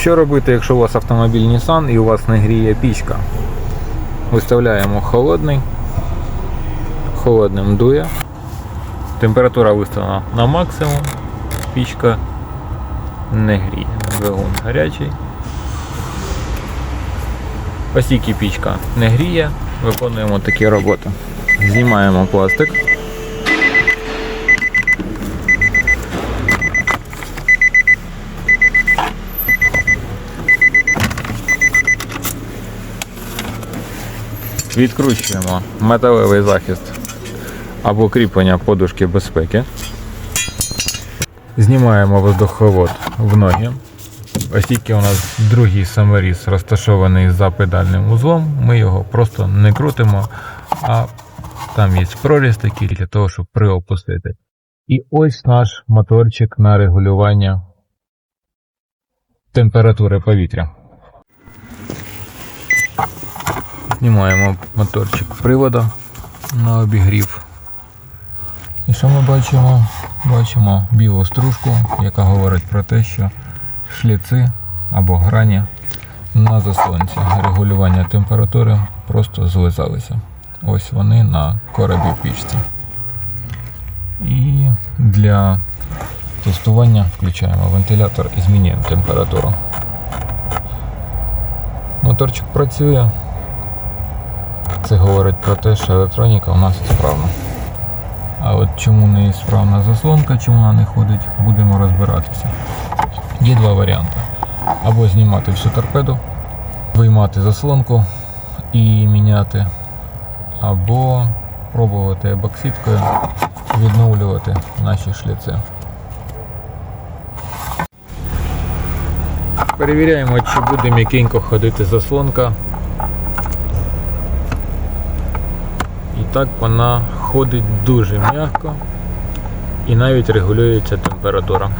Що робити, якщо у вас автомобіль Nissan і у вас не гріє пічка? Виставляємо холодний, холодним дує. Температура виставлена на максимум, пічка не гріє. Двигун гарячий. Оскільки пічка не гріє, виконуємо такі роботи. Знімаємо пластик. Відкручуємо металевий захист або кріплення подушки безпеки. Знімаємо воздуховод в ноги. Оскільки у нас другий саморіз розташований за педальним узлом, ми його просто не крутимо, а там є проріз такий для того, щоб приопустити. І ось наш моторчик на регулювання температури повітря. Знімаємо моторчик привода на обігрів. І що ми бачимо? Бачимо білу стружку, яка говорить про те, що шліци або грані на заслонці регулювання температури просто злизалися. Ось вони на коробі пічці. І для тестування включаємо вентилятор і змінюємо температуру. Моторчик працює. Це говорить про те, що електроніка у нас справна. А от чому не справна заслонка, чому вона не ходить, будемо розбиратися. Є два варіанти. Або знімати всю торпеду, виймати заслонку і міняти, або пробувати бокситкою відновлювати наші шліци. Перевіряємо, чи буде м'якенько ходити заслонка. Так вона ходить дуже м'яко і навіть регулюється температура.